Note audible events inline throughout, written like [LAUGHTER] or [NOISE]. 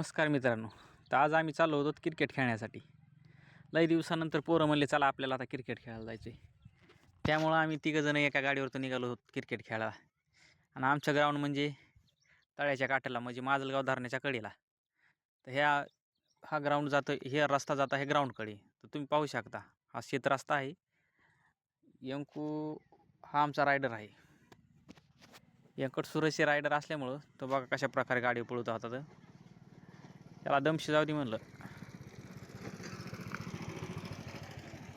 नमस्कार मित्रांनो. तर आज आम्ही चाललो होतो क्रिकेट खेळण्यासाठी. लई दिवसानंतर पोरं म्हणले चला आपल्याला आता क्रिकेट खेळायला जायचं आहे त्यामुळं आम्ही तिघंजणं एका गाडीवरतून निघालो होतो क्रिकेट खेळायला. आणि आमचं ग्राउंड म्हणजे तळ्याच्या काठाला म्हणजे माजलगाव धरणाच्या कडेला. तर ह्या हा ग्राउंड जातो हे रस्ता जातो आहे ग्राउंडकडे तर तुम्ही पाहू शकता हा शेत रस्ता आहे. यंकू हा आमचा रायडर आहे. यंकट सुरेशी रायडर असल्यामुळं तो बघा कशा प्रकारे गाडी पळवत होता तर याला दमशी जाऊ दे म्हणलं.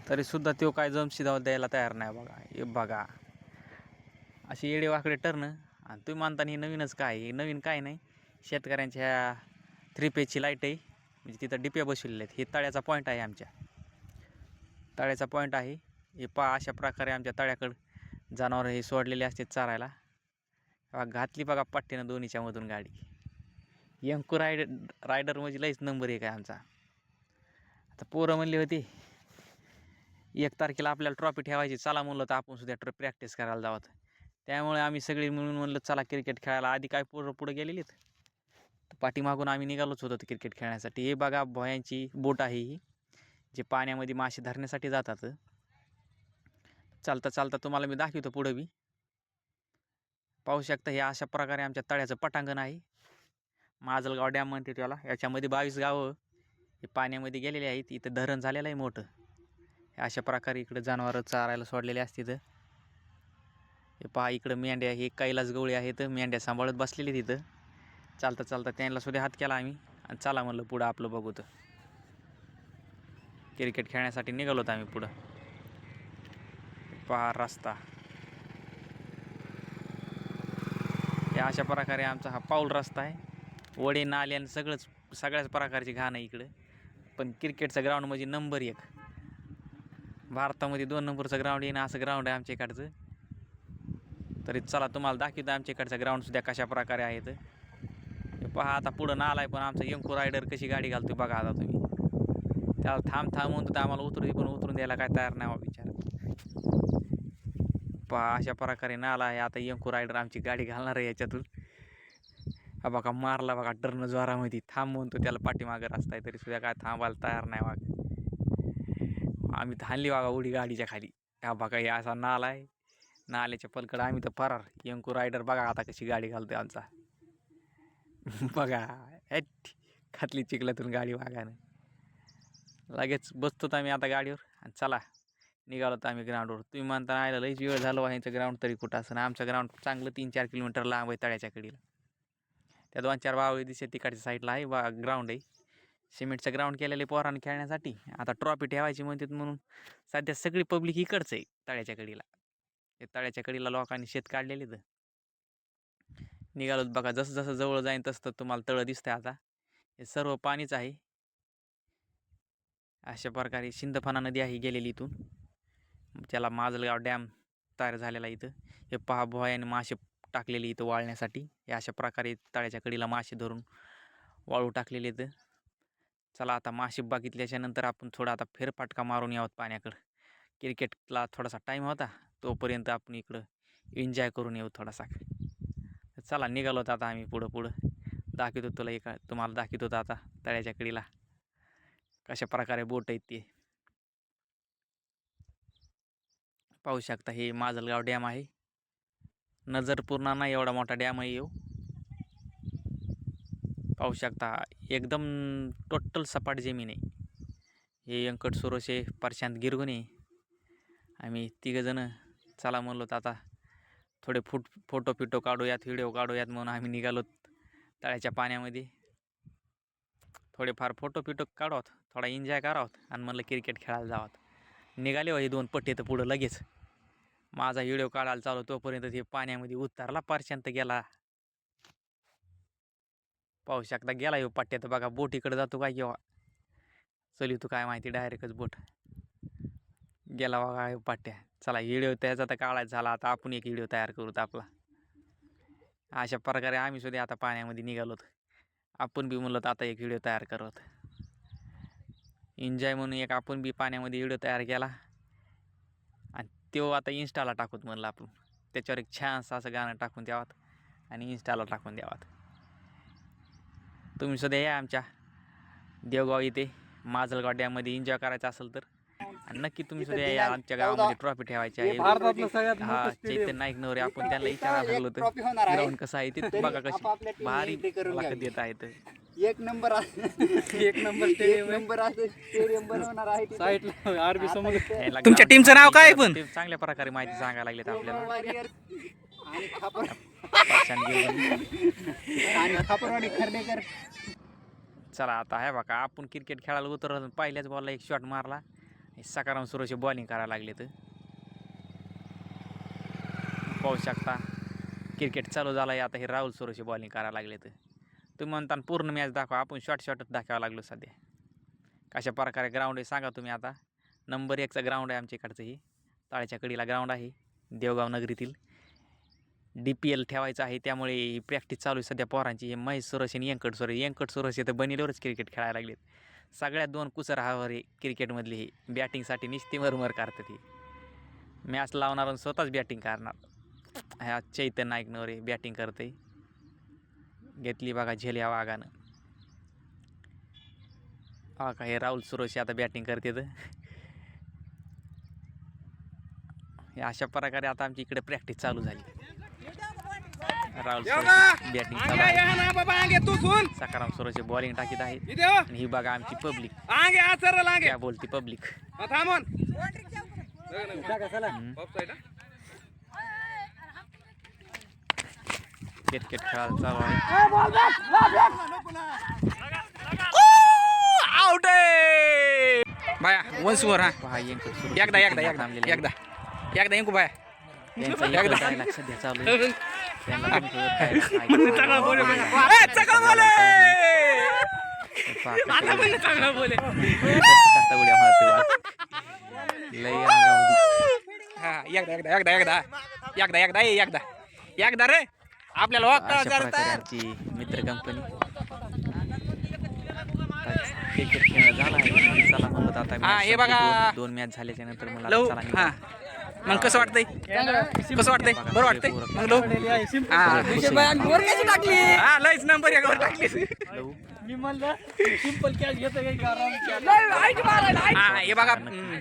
तरी सुद्धा तो काय जमशी जाऊ द्यायला तयार नाही बघा. हे बघा. अशी येडे वाकडे टर्न आणि तुम्ही मानता हे नवीनच काय हे नवीन काय नाही. शेतकऱ्यांच्या ह्या थ्री पेजची लाइट आहे. म्हणजे तिथं डिप्या बसवलेले आहेत. हे तळ्याचा पॉईंट आहे आमच्या. तळ्याचा पॉईंट आहे. हे पा अशा प्रकारे आमच्या तळ्याकडं जनावरं हे सोडलेले असते चारायला. घातली बघा पट्टीनं दोन्हीच्यामधून गाडी. यंकू रायडर रायडर म्हणजे लईच नंबर एक आहे आमचा. आता पोरं म्हणली होती एक तारखेला आपल्याला ट्रॉफी ठेवायची चला म्हणलं तर आपण सुद्धा ट्र प्रॅक्टिस करायला जावं. त्यामुळे आम्ही सगळे मिळून म्हणलं चला क्रिकेट खेळायला. आधी काय पोरं पुढे गेलेलीत? तर पाठीमागून आम्ही निघालोच होतो क्रिकेट खेळण्यासाठी. हे बघा भोयांची बोट आहे ही जे पाण्यामध्ये मासे धरण्यासाठी जातात. चालता चालता तुम्हाला मी दाखवतो पुढं बी. पाहू शकता हे अशा प्रकारे आमच्या तळ्याचं पटांगण आहे. माजलगाव डॅम म्हणते त्याला. याच्यामध्ये बावीस गावं. हे पाण्यामध्ये गेलेले आहेत. इथं धरण झालेलं आहे मोठं. हे अशा प्रकारे इकडं जनावरं चारायला सोडलेले असते तर हे पहा इकडं मेंढ्या हे कैलास गवळी आहेत. मेंढ्या सांभाळत बसलेले तिथं चालता चालता त्यांना सुद्धा हात केला आम्ही. आणि चला म्हणलं पुढं आपलं बघू तर. क्रिकेट खेळण्यासाठी निघालो होतो आम्ही पुढं. पहा रस्ता. या अशा प्रकारे आमचा हा पाऊल रस्ता आहे. वडे नाले आणि सगळंच सगळ्याच प्रकारची घाण आहे इकडं. पण क्रिकेटचं ग्राउंड म्हणजे नंबर एक. भारतामध्ये दोन नंबरचं ग्राउंड येणं असं ग्राउंड आहे आमच्या इकडचं. तरी चला तुम्हाला दाखवतो आमच्या इकडचं ग्राउंडसुद्धा कशा प्रकारे आहेत. तर पहा आता पुढं नाला आहे पण आमचा यंको रायडर कशी गाडी घालतो बघा आता तुम्ही. त्याला थांब थांब म्हणतो तर आम्हाला उतरू पण उतरून द्यायला काय तयार नाही विचार पहा अशा प्रकारे नाला आहे आता यंको रायडर आमची गाडी घालणार आहे याच्यातून. हा बघा मारला बघा टर्न ज्वारामध्ये. थांब म्हणतो त्याला पाठीमागं रस्ता आहे तरी सुद्धा काय थांबायला तयार नाही बघा आम्ही थांबली बघा उडी गाडीच्या खाली. हा बघा हे असा नाला आहे. नाल्याच्या पलकडं आम्ही तर फरार. यंको रायडर बघा आता कशी गाडी घालतोय आमचा. [LAUGHS] बघा हट खातली चिखलातून गाडी वागानं लगेच बसतो आम्ही आता गाडीवर आणि चला. निघालो तर आम्ही ग्राउंडवर तुम्ही म्हणता आयला लईच वेळ झालो आहे यांचं ग्राउंड तरी कुठं असं आमचं ग्राउंड चांगलं तीन चार किलोमीटर लांब आहे तळ्याच्या कडीला. त्या दोन चार बावळी दिसते तिकडच्या साईडला आहे. वा ग्राउंड आहे. सिमेंटचं ग्राउंड केलेले पोरानं खेळण्यासाठी. आता ट्रॉफी ठेवायची म्हणतात म्हणून. सध्या सगळी पब्लिक इकडचं आहे तळ्याच्या कडीला. ते तळ्याच्या कडीला लोकांनी शेत काढलेले तर निघालोत बघा जसं जसं जवळ जाईन तसं तुम्हाला तळं दिसतंय आता. हे सर्व पाणीच आहे. अशा प्रकारे शिंदफाना नदी आहे गेलेली इथून. त्याला माजलगाव डॅम तयार झालेला इथं. हे पहा भोयाने मासे टाकलेली इथं वाळण्यासाठी. हे अशा प्रकारे तळ्याच्या कडीला मासे धरून वाळू टाकलेले इथं. चला आता मासे बघितल्याच्या नंतर आपण थोडा आता फेरफाटका मारून यावत पाण्याकडं. क्रिकेटला थोडासा टाईम होता. तोपर्यंत आपण इकडं एन्जॉय करून येऊ थोडासा. चला निघालो होतं आता आम्ही पुढं पुढं. दाखवतो तुला एका तुम्हाला दाखवत होतं आता तळ्याच्या कडीला. कशा प्रकारे बोट आहेत ते. पाहू शकता हे माजलगाव डॅम आहे. नजर पूर्ण नाही एवढा मोठा डॅम आहे येऊ. पाहू शकता एकदम टोटल सपाट जमीन आहे. हे व्यंकट सुरोशे प्रशांत गिरगुने. आम्ही तिघंजणं चला म्हणलो तर आता थोडे फुट फोटो फिटो काढूयात व्हिडिओ काढूयात म्हणून आम्ही निघालो तळ्याच्या पाण्यामध्ये. थोडेफार फोटो फिटो काढावत थोडा एन्जॉय करावत आणि म्हणलं क्रिकेट खेळायला जावत निघाले हो हे दोन पट्टे तर पुढं लगेच. माझा व्हिडिओ काढायला चालू तोपर्यंत ते पाण्यामध्ये उतरला पारशांत गेला. पाहू शकता गेला येऊ पट्ट्यात. बघा बोटीकडे जातो काय किंवा चल तू काय माहिती डायरेक्टच बोट. गेला बघा ह्यो पाट्ट्या. चला व्हिडिओ त्याचा तर काढायचा झाला. आता आपण एक व्हिडिओ तयार करूत आपला. अशा प्रकारे आम्ही सुद्धा आता पाण्यामध्ये निघालोत. आपण बी म्हणलं तर आता एक व्हिडिओ तयार करत. एन्जॉय म्हणून एक आपण बी पाण्यामध्ये व्हिडिओ तयार केला. आणि तो आता इन्स्टाला टाकूत म्हणलं आपण त्याच्यावर एक छानसं असं गाणं टाकून द्यावात आणि इन्स्टाला टाकून द्यावात तुम्ही सुद्धा या आमच्या देवगाव इथे माजलगाव डॅममध्ये एन्जॉय करायचं असेल तर आणि नक्की तुम्ही सुद्धा या आमच्या गावामध्ये ट्रॉफी ठेवायची आहे हा. चैतन्य नाईक नवरे आपण त्यांना विचारायला लागलो होतं आहे. ग्राउंड कसं आहे ते तरी बघा कशी भारी मुलाखत. देत आहेत [LAUGHS] एक नंबर एक नंबर एक नंबर असं स्टेडियम बनवणार आहे तिथे. साईडला आरबी समोर. [LAUGHS] तुमच्या टीमचं नाव काय ची पण? चांगल्या प्रकारे माहिती सांगायला लागलेत आपल्याला. Warrior आणि खापर आणि खापरवाडी खर्डेकर. चला आता आहे बघा आपण क्रिकेट खेळायला उतरलो पहिल्याच बॉलला एक शॉट मारला. सकाराम सुरोशी बॉलिंग करायला लागले तर पाहू शकता क्रिकेट चालू झालं आहे आता हे राहुल सुरोशी बॉलिंग करायला लागले तर तुम्ही म्हणता पूर्ण मॅच दाखवा. आपण शॉर्ट शॉर्टच दाखवावं लागलो सध्या. कशा प्रकारे ग्राउंड आहे सांगा तुम्ही आता. नंबर एकचा ग्राउंड आहे आमच्या इकडचं ही. ताळ्याच्या कडीला ग्राउंड आहे. देवगाव नगरीतील. डी पी एल ठेवायचं आहे. त्यामुळे ही प्रॅक्टिस चालू आहे सध्या पोरांची. हे महेश सुरश आणि यंकट सुरश यंकट सुरश हे तर बनिल्यावरच क्रिकेट खेळायला लागलेत. सगळ्यात दोन कुसर हावर हे क्रिकेटमधली ही. बॅटिंगसाठी निस्ती मरमर करतात ही. मॅच लावणार आणि स्वतःच बॅटिंग करणार. ह्या चैतन्य नाईक नवरे बॅटिंग करते घेतली बघा झेल या वाघानं. हा का हे राहुल सुरोशी आता बॅटिंग करते हे अशा प्रकारे आता आमची इकडे प्रॅक्टिस चालू झाली. राहुल बॅटिंग आहे सकाराम सुरोशी बॉलिंग टाकीत आहेत आणि ही बघा आमची पब्लिक क्या बोलती पब्लिक क्रिकेट खेळायला चालू आहे. आउट बाया वन स्कोर हा. एकदा एकदा एकदा एकदा. एकदा इंकू बाया. चांगला बोल. एकदा एकदा एकदा एकदा. एकदा एकदा एकदा. एकदा रे. आपल्याला वागता अशा प्रकारे आमची मित्र कंपनी क्रिकेट खेळ झाला आहे? चला म्हणलं आता हा, match हे बघा. संपली. दोन दोन मॅच झाल्याच्यानंतर मला लव चला निघा. हा. मग कसं वाटतंय? कसं वाटतंय? बरं वाटतंय? मग लव हा. खुश आहे. हा लयच नंबर एकावर टाकली. लव. मी म्हणलं सिंपल कॅच घेतो काही हा हे बघा. हम्म.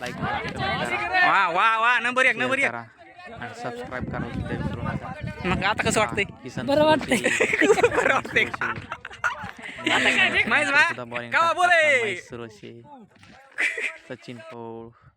लाईक करा, वा वा वा. नंबर एक नंबर एक. करा. आणि सबस्क्राईब करा सुद्धा विसरू नका. मग आता कसं वाटतंय? किसन बरं वाटतंय. [LAUGHS] बरं वाटतंय. बा टाकतात. बोले? सुरोशी. सचिन पौळ.